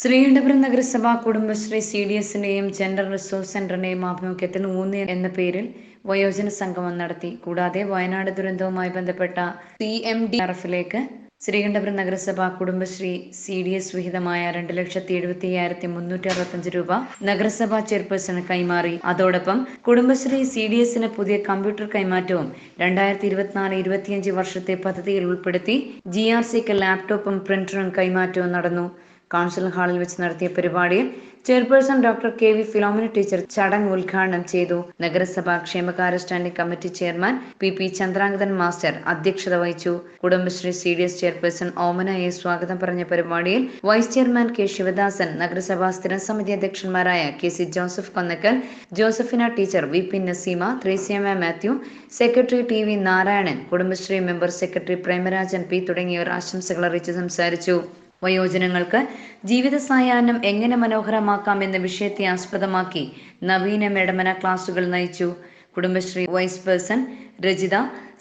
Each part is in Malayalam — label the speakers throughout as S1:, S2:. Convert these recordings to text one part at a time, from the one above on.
S1: ശ്രീകണ്ഠപുരം നഗരസഭ കുടുംബശ്രീ സി ഡി എസിന്റെയും ജെൻഡർ റിസോഴ്സ് സെന്ററിന്റെയും ആഭിമുഖ്യത്തിൽ ഊന്ന് എന്ന പേരിൽ വയോജന സംഗമം നടത്തി. കൂടാതെ വയനാട് ദുരന്തവുമായി ബന്ധപ്പെട്ട സി എം ഡി എഫിലേക്ക് ശ്രീകണ്ഠപുരം നഗരസഭ കുടുംബശ്രീ സി ഡി എസ് വിഹിതമായ രണ്ട് ലക്ഷത്തി എഴുപത്തി അയ്യായിരത്തി മുന്നൂറ്റി അറുപത്തഞ്ച് രൂപ നഗരസഭാ ചെയർപേഴ്സണ് കൈമാറി. അതോടൊപ്പം കുടുംബശ്രീ സി ഡി എസിന് പുതിയ കമ്പ്യൂട്ടർ കൈമാറ്റവും രണ്ടായിരത്തി ഇരുപത്തിനാല് ഇരുപത്തിയഞ്ച് വർഷത്തെ പദ്ധതിയിൽ ഉൾപ്പെടുത്തി ജി ആർ സിക്ക് ലാപ്ടോപ്പും പ്രിന്ററും കൈമാറ്റവും നടന്നു. കൗൺസിൽ ഹാളിൽ വെച്ച് നടത്തിയ പരിപാടിയിൽ chairperson doctor K V Philomina teacher ചടങ്ങ് ഉദ്ഘാടനം ചെയ്തു. നഗരസഭാ ക്ഷേമകാര്യ standing committee chairman P P Chandrangathan master അധ്യക്ഷത വഹിച്ചു. Kudumbashree C D S chairperson Omana A സ്വാഗതം പറഞ്ഞ പരിപാടിയിൽ വൈസ് ചെയർമാൻ കെ ശിവദാസൻ നഗരസഭാ സ്ഥിരം സമിതി അധ്യക്ഷന്മാരായ K C Joseph Konnakkal Josephina teacher V P Naseema Threasiamma Mathew secretary T V Narayanan Kudumbashree member secretary Premarajan P തുടങ്ങിയവർ ആശംസകൾ അറിയിച്ച് സംസാരിച്ചു. വയോജനങ്ങൾക്ക് ജീവിത സായാഹ്നം എങ്ങനെ മനോഹരമാക്കാം എന്ന വിഷയത്തെ ആസ്പദമാക്കി നവീന മേടമന ക്ലാസുകൾ നയിച്ചു. Kudumbashree vice person Rajitha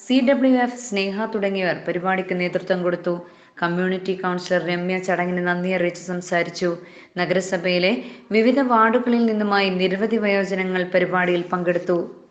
S1: C W F Sneha തുടങ്ങിയവർ പരിപാടിക്ക് നേതൃത്വം കൊടുത്തു. കമ്മ്യൂണിറ്റി കൗൺസിലർ രമ്യ ചടങ്ങിന് നന്ദി അറിയിച്ച് സംസാരിച്ചു. നഗരസഭയിലെ വിവിധ വാർഡുകളിൽ നിന്നുമായി നിരവധി വയോജനങ്ങൾ പരിപാടിയിൽ പങ്കെടുത്തു.